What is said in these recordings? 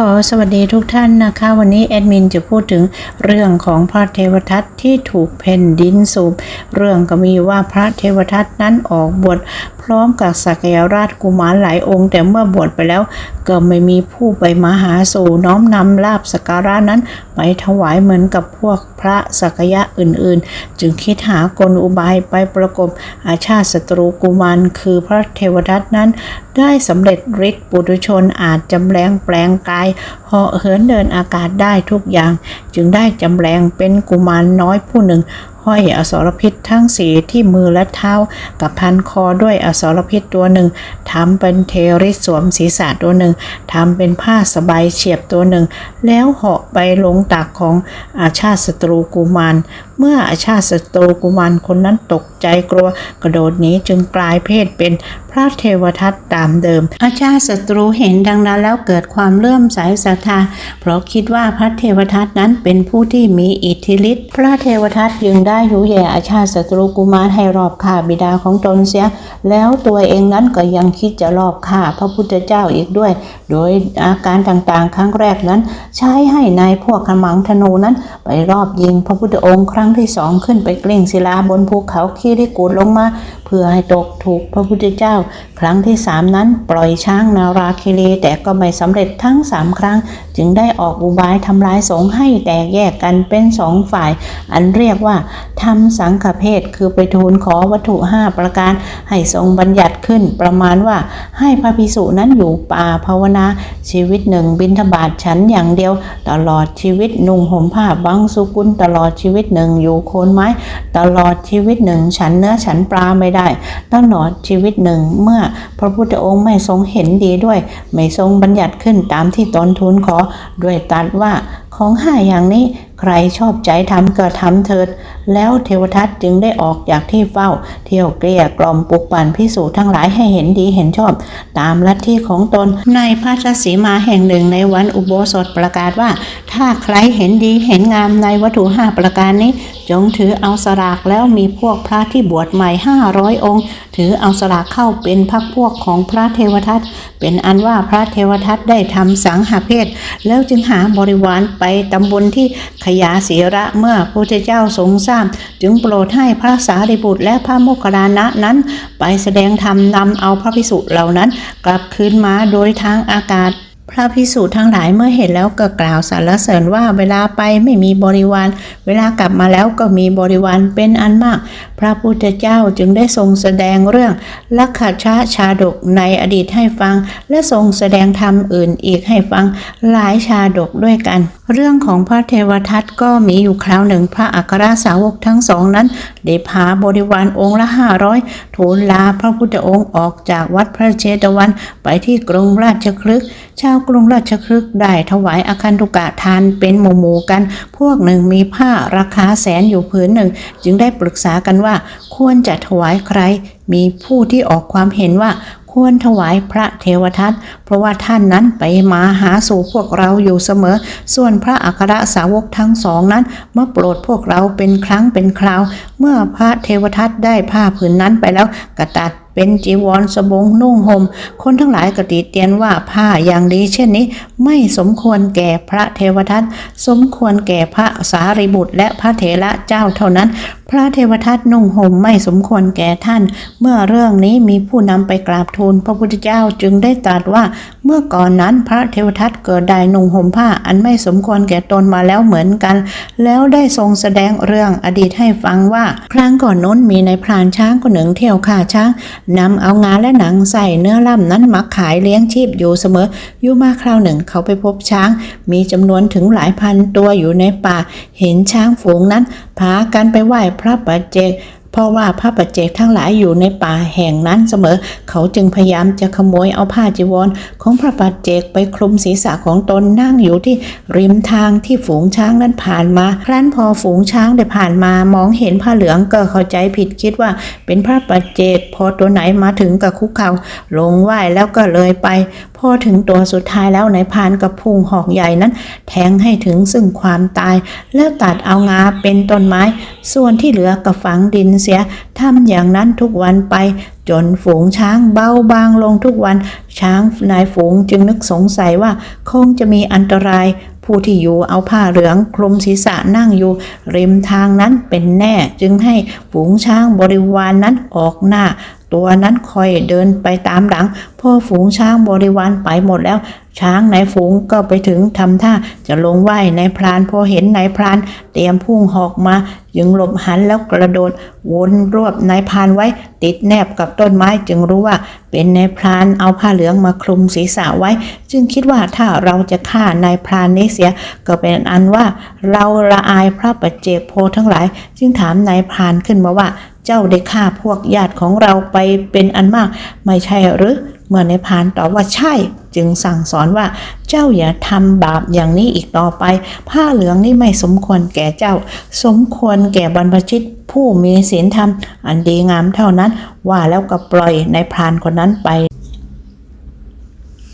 ขอสวัสดีทุกท่านนะคะ วันนี้แอดมินจะพูดถึงเรื่องของพระเทวทัตที่ถูกแผ่นดินสูบเรื่องก็มีว่าพระเทวทัตนั้นออกบวช ร้อมกับสักยราชกุมารหลายองค์ แต่เมื่อบวชไปแล้วก็ไม่มีผู้ไปมาหาสู่น้อมนำลาบสักการะนั้น ไปถวายเหมือนกับพวกพระสักยะอื่นๆ จึงคิดหากลอุบายไปประกบอาชาติศัตรูกุมารคือพระเทวทัตนั้น ได้สำเร็จฤทธิ์ปุถุชนอาจจำแรงแปลงกายเหาะเหินเดินอากาศได้ทุกอย่าง จึงได้จำแรงเป็นกุมารน้อยผู้หนึ่ง ห้อยอสรพิษทั้งสีที่มือและเท้า กับพันคอด้วยอสรพิษตัวหนึ่งทำเป็นเทริสสวมศีรษะตัวหนึ่งทำเป็นผ้าสบายเฉียบตัวหนึ่ง แล้วเหาะไปลงตักของอาชาติศัตรูกุมาร เมื่ออาชาติศัตรูกุมารคนนั้นตกใจกลัวกระโดดหนีจึงกลายเพศเป็นพระเทวทัตตามเดิม อาชาติศัตรูเห็นดังนั้นแล้วเกิดความเลื่อมใสศรัทธา เพราะคิดว่าพระเทวทัตนั้นเป็นผู้ที่มีอิทธิฤทธิ์พระเทวทัตจึงได้ยุแย่อาชาติศัตรูกุมารให้รอบฆ่าบิดาของตนเสีย แล้วตัวเองนั้นก็ยังคิดจะรอบฆ่าพระพุทธเจ้าอีกด้วย โดยอาการต่างๆ ครั้งแรกนั้น ใช้ให้นายพวกขมังธนูนั้นไปรอบยิงพระพุทธองค์ครั้งังที่สองขึ้นไปกลิ้งศิลาบนภูเขาคีริกูดลงมา เพื่อให้ตกถูกพระพุทธเจ้า ครั้งที่สามนั้นปล่อยช้างนาราคิรีแต่ก็ไม่สำเร็จทั้งสามครั้ง จึงได้ออกอุบายทำลายสงฆ์ให้แตกแยกกันเป็นสองฝ่าย อันเรียกว่าทำสังฆเพศคือไปทูลขอวัตถุห้าประการให้ทรงบัญญัติขึ้น ประมาณว่าให้พระภิกษุนั้นอยู่ป่าภาวนา ชีวิตหนึ่งบินทบาทฉันอย่างเดียว ตลอดชีวิตนุ่งห่มผ้าบังสุกุลตลอดชีวิตหนึ่งอยู่โคนไม้ ตลอดชีวิตหนึ่งฉันเนื้อฉันปลาไม่ได้ ตลอดชีวิตหนึ่งเมื่อพระพุทธองค์ไม่ทรงเห็นดีด้วย ไม่ทรงบัญญัติขึ้นตามที่ตนทูลขอด้วยตรัดว่า ของห้าอย่างนี้ใครชอบใจทำก็ทำเถิด แล้วเทวทัตจึงได้ออกจากที่เฝ้า เที่ยวเกลี้ยกล่อมปลุกปั่นพิสูจน์ทั้งหลายให้เห็นดีเห็นชอบ ตามลัทธิของตนในพระราศีมาแห่งหนึ่งในวันอุโบสถประกาศว่า ถ้าใครเห็นดีเห็นงามในวัตถุห้าประการนี้ จงถือเอาสลากแล้วมีพวกพระที่บวชใหม่ห้าร้อยองค์ ถือเอาสลากเข้าเป็นพักพวกของพระเทวทัตเป็นอันว่าพระเทวทัตได้ทำสังหาเพศแล้วจึงหาบริวารไปตำบลที่ขยาศีระเมื่อพระพุทธเจ้าทรงทราบ จึงโปรดให้พระสารีบุตรและพระโมคคัลลานะนั้น ไปแสดงธรรมนำเอาพระภิกษุเหล่านั้น กลับคืนมาโดยทางอากาศ พระภิกษุทั้งหลายเมื่อเห็นแล้วก็กล่าวสรรเสริญว่าเวลาไปไม่มีบริวาร เวลากลับมาแล้วก็มีบริวารเป็นอันมาก พระพุทธเจ้าจึงได้ทรงแสดงเรื่องลักขชาชาดกในอดีตให้ฟัง และทรงแสดงธรรมอื่นอีกให้ฟังหลายชาดกด้วยกัน เรื่องของพระเทวทัตก็มีอยู่คราวหนึ่งพระอัครสาวกทั้งสองนั้นได้พาบริวารองค์ละห้าร้อยทูลลาพระพุทธองค์ออกจากวัดพระเชตวันไปที่กรุงราชคลึกชาวกรุงราชคลึกได้ถวายอาคันตุกะทานเป็นหมู่หมู่ๆกัน พวกหนึ่งมีผ้าราคาแสนอยู่ผืนหนึ่ง จึงได้ปรึกษากันว่าควรจะถวายใคร มีผู้ที่ออกความเห็นว่าควรถวายพระเทวทัต เพราะว่าท่านนั้นไปมาหาสู่พวกเราอยู่เสมอ ส่วนพระอัครสาวกทั้งสองนั้นมาโปรดพวกเราเป็นครั้งเป็นคราว เมื่อพระเทวทัตได้ผ้าผืนนั้นไปแล้วกระตัด เป็นจีวรสบงนุ่งหม่มคนทั้งหลายกติเตียนว่าผ้าอย่างนี้เช่นนี้ ไม่สมควรแก่พระเทวทัตสมควรแก่พระสารีบุตรและพระเถระเจ้าเท่านั้นพระเทวทัตนุ่งห่มไม่สมควรแก่ท่าน เมื่อเรื่องนี้มีผู้นำไปกราบทูลพระพุทธเจ้าจึงได้ตรัสว่า เมื่อก่อนนั้นพระเทวทัตเกิดได้นุ่งห่มผ้าอันไม่สมควรแก่ตนมาแล้วเหมือนกัน แล้วได้ทรงแสดงเรื่องอดีตให้ฟังว่า ครั้งก่อนน้นมีในายพรานช้างคนหนึ่งเที่ยวฆ่าช้างนำเอางาและหนังใส่เนื้อล่ำนั้นมาขายเลี้ยงชีพอยู่เสมออยู่มาคราวหนึ่งเขาไปพบช้าง มีจำนวนถึงหลายพันตัวอยู่ในป่า เห็นช้างฝูงนั้นพากันไปไหว้พระปัจเจก เพราะว่าพระปัจเจกทั้งหลายอยู่ในป่าแห่งนั้นเสมอ เขาจึงพยายามจะขโมยเอาผ้าจีวร ของพระปัจเจกไปคลุมศีรษะของตนนั่งอยู่ที่ริมทางที่ฝูงช้างนั้นผ่านมา ครั้นพอฝูงช้างได้ผ่านมามองเห็นผ้าเหลืองก็เข้าใจผิดคิดว่าเป็นพระปัจเจกพอตัวไหนมาถึงกับคุกเขาลงไหว้แล้วก็เลยไป พอถึงตัวสุดท้ายแล้วนายพานกับพุงหอกใหญ่นั้น แทงให้ถึงซึ่งความตาย แล้วตัดเอางาเป็นต้นไม้ ส่วนที่เหลือก็ฝังดินเสียทำอย่างนั้นทุกวันไป จนฝูงช้างเบาบางลงทุกวัน ช้างนายฝูงจึงนึกสงสัยว่าคงจะมีอันตราย ผู้ที่อยู่เอาผ้าเหลืองคลุมศีรษะนั่งอยู่ ริมทางนั้นเป็นแน่จึงให้ฝูงช้างบริวารนนั้นออกหน้าตัวนั้นคอยเดินไปตามหลังพอฝูงช้างบริวารไปหมดแล้ว ช้างในฝูงก็ไปถึงทำท่าจะลงไหว้ในายพรานพอเห็นนายพราน เตรียมพุ่งหอกมาจึงหลบหันแล้วกระโดดวนรวบนายพรานไว้ติดแนบกับต้นไม้จึงรู้ว่าเป็นนายพรานเอาผ้าเหลืองมาคลุมศีรษะไว้ จึงคิดว่าถ้าเราจะฆ่านายพรานนี้เสีย ก็เป็นอันว่าเราละอายพระปัจเจกโพทั้งหลาย จึงถามนายพรานขึ้นมาว่า เจ้าได้ฆ่าพวกญาติของเราไปเป็นอันมาก ไม่ใช่หรือ เมื่อในพานตอบว่าใช่ จึงสั่งสอนว่าเจ้าอย่าทำบาปอย่างนี้อีกต่อไป ผ้าเหลืองนี่ไม่สมควรแก่เจ้า สมควรแก่บรรพชิตผู้มีศีลธรรม อันดีงามเท่านั้น ว่าแล้วก็ปล่อยในพรานคนนั้นไป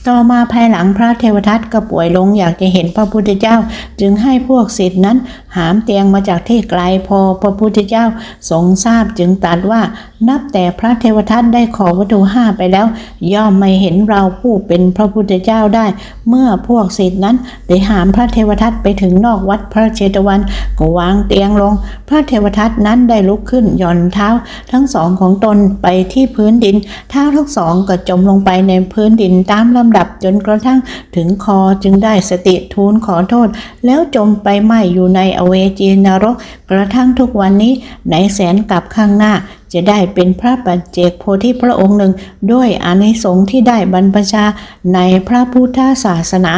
ต่อมาภายหลังพระเทวทัตก็ป่วยลงอยากจะเห็นพระพุทธเจ้า จึงให้พวกศิษย์นั้น หามเตียงมาจากที่ไกลพอพระพุทธเจ้าทรงทราบจึงตรัสว่านับแต่พระเทวทัตได้ขอวัตถุห้าไปแล้ว ย่อมไม่เห็นเราผู้เป็นพระพุทธเจ้าได้ เมื่อพวกศิษย์นั้นได้หามพระเทวทัตไปถึงนอกวัดพระเชตวันก็วางเตียงลง พระเทวทัตนั้นได้ลุกขึ้นย่อนเท้า ทั้งสองของตนไปที่พื้นดินเท้าทั้งสองก็จมลงไปในพื้นดินตามลำดับจนกระทั่งถึงคอจึงได้สติทูลขอโทษ แล้วจมไปไหมอยู่ในอเวจีนรก กระทั่งทุกวันนี้ในแสนกลับข้างหน้าจะได้เป็นพระปัจเจกโพธิพระองค์หนึ่ง ด้วยอานิสงส์ที่ได้บรรพชาในพระพุทธศาสนา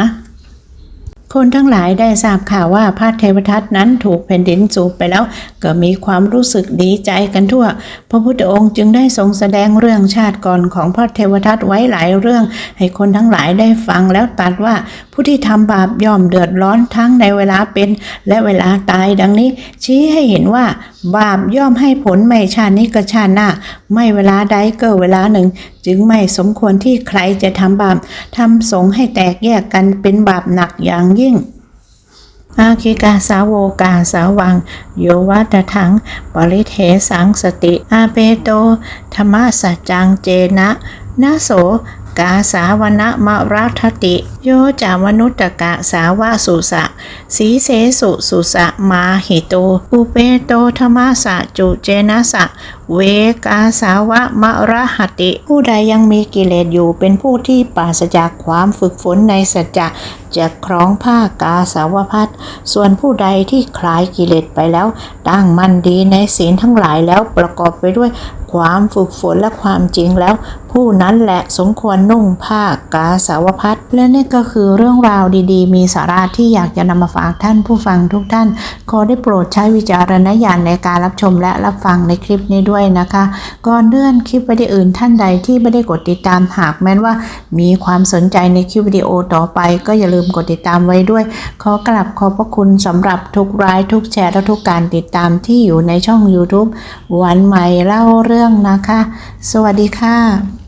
คนทั้งหลายได้ทราบข่าวว่าพระเทวทัตนั้นถูกแผ่นดินสูบไปแล้ว ก็มีความรู้สึกดีใจกันทั่ว พระพุทธองค์จึงได้ทรงแสดงเรื่องชาติก่อนของพระเทวทัตไว้หลายเรื่อง ให้คนทั้งหลายได้ฟังแล้วตัดว่าผู้ที่ทำบาปย่อมเดือดร้อนทั้งในเวลาเป็น และเวลาตายดังนี้ ชี้ให้เห็นว่า บาปย่อมให้ผลไม่ชาตินี้ก็ชาติหน้า ไม่เวลาใดก็เวลาหนึ่ง จึงไม่สมควรที่ใครจะทำบาปทำสงให้แตกแยกกันเป็นบาปหนักอย่างยิ่งอาคิกาสาวโวกาสาวัง โยวัตถัง ปริเทสังสติ อาเปโต ธรรมสัจจังเจนะนาโส กาสาวนะมรัทติ โยจามนุตตกะสาวะสุสะสีเสสุสุสะมาหิโต อุเปโตธรรมสะจุเจนะสะ เวกาสาวะมะรหติ ผู้ใดยังมีกิเลสอยู่เป็นผู้ที่ปราศจากความฝึกฝนในสัจจะจะคล้องผ้ากาสาวพัดส่วนผู้ใดที่คลายกิเลสไปแล้ว ตั้งมั่นดีในศีลทั้งหลายแล้วประกอบไปด้วยความฝึกฝนและความจริงแล้ว ผู้นั้นแหละสมควรนุ่งผ้ากาสาวพัดและนี่ก็คือเรื่องราวดีๆ มีสาระที่อยากจะนำมาฝากท่านผู้ฟังทุกท่าน ขอได้โปรดใช้วิจารณญาณในการรับชมและรับฟังในคลิปนี้ด้วยนะคะ ก่อนเลื่อนคลิปวิดีโออื่นท่านใดที่ไม่ได้กดติดตามหากแม้นว่า มีความสนใจในคลิปวิดีโอต่อไป ก็อย่าลืมกดติดตามไว้ด้วย ขอกราบขอบพระคุณสำหรับทุกไลค์ทุกแชร์และทุกการติดตามที่อยู่ในช่อง YouTube วันใหม่เล่าเรื่องนะคะ สวัสดีค่ะ